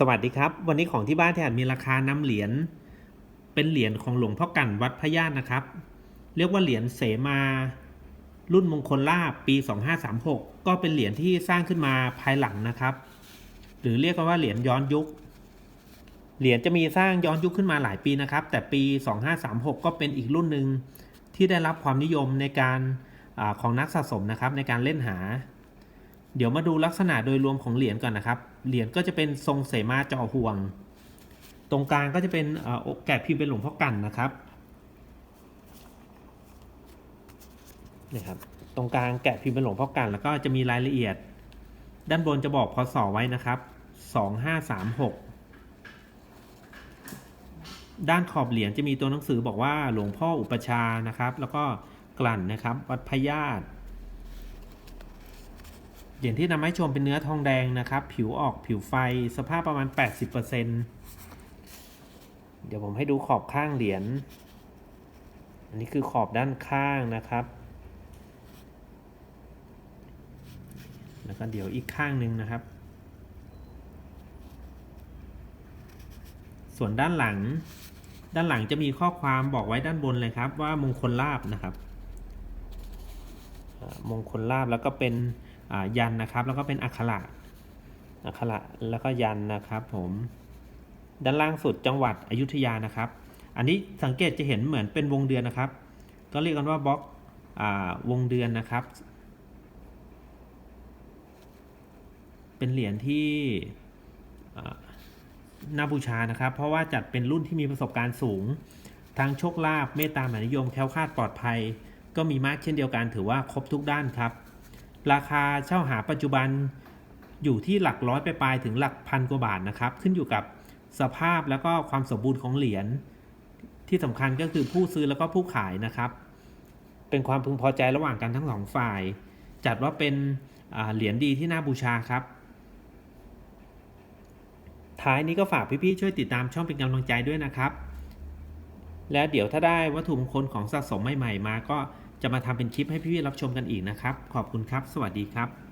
สวัสดีครับ วันนี้ของที่บ้านแทนมีราคานำเหรียญเป็นเหรียญของหลวงพ่อกันวัดพระญาตนะครับ เรียกว่าเหรียญเสมา รุ่นมงคลลาภปี 2536 ก็เป็นเหรียญที่สร้างขึ้นมาภายหลังนะครับ หรือเรียกกันว่าเหรียญย้อนยุค เหรียญจะมีสร้างย้อนยุคขึ้นมาหลายปีนะครับ แต่ปี 2536 ก็เป็นอีกรุ่นหนึ่งที่ได้รับความนิยมในการอของนักสะสมนะครับในการเล่นหา เดี๋ยวมาดูลักษณะโดยรวมของเหรียญก่อนนะครับ เหรียญก็จะเป็นทรงเสมาจ่อห่วง ตรงกลางก็จะเป็นอ่อแกะพิมพ์เป็นหลวงพ่อกันนะครับนี่ครับ ตรงกลางแกะพิมพ์เป็นหลวงพ่อกัน แล้วก็จะมีรายละเอียด ด้านบนจะบอกพศไว้นะครับสองห้าสามหกด้านขอบเหรียญจะมีตัวหนังสือบอกว่าหลวงพ่ออุปชานะครับ แล้วก็กลั่นนะครับ วัดพญาต เหรียญที่นำมาให้ชมเป็นเนื้อทองแดงนะครับ ผิวออกผิวไฟสภาพประมาณ 80%เดี๋ยวผมให้ดูขอบข้างเหรียญ อันนี้คือขอบด้านข้างนะครับ แล้วก็เดี๋ยวอีกข้างหนึ่งนะครับ ส่วนด้านหลัง ด้านหลังจะมีข้อความบอกไว้ด้านบนเลยครับ ว่ามงคลลาบนะครับ มงคลลาบแล้วก็เป็น ยันนะครับ แล้วก็เป็นอักขระอักขระแล้วก็ยันนะครับ ผมด้านล่างสุดจังหวัดอยุธยานะครับ อันนี้สังเกตจะเห็นเหมือนเป็นวงเดือนนะครับ ก็เรียกกันว่าบล็อกอวงเดือนนะครับ เป็นเหรียญที่น่าบูชานะครับ เพราะว่าจัดเป็นรุ่นที่มีประสบการณ์สูง ทั้งโชคลาภเมตตามหานิยมแคล้วคลาดปลอดภัย ก็มีมากเช่นเดียวกันถือว่าครบทุกด้านครับ ราคาเช่าหาปัจจุบันอยู่ที่หลักร้อยไปปลายถึงหลักพันกว่าบาทนะครับ ขึ้นอยู่กับสภาพแล้วก็ความสมบูรณ์ของเหรียญที่สำคัญก็คือผู้ซื้อแล้วก็ผู้ขายนะครับ เป็นความพึงพอใจระหว่างกันทั้งสองฝ่าย จัดว่าเป็นเหรียญดีที่น่าบูชาครับ ท้ายนี้ก็ฝากพี่ๆช่วยติดตามช่องเป็นกำลังใจด้วยนะครับ และเดี๋ยวถ้าได้วัตถุมงคลของสะสมใหม่ๆมาก็ จะมาทำเป็นคลิปให้พี่ๆรับชมกันอีกนะครับ ขอบคุณครับ สวัสดีครับ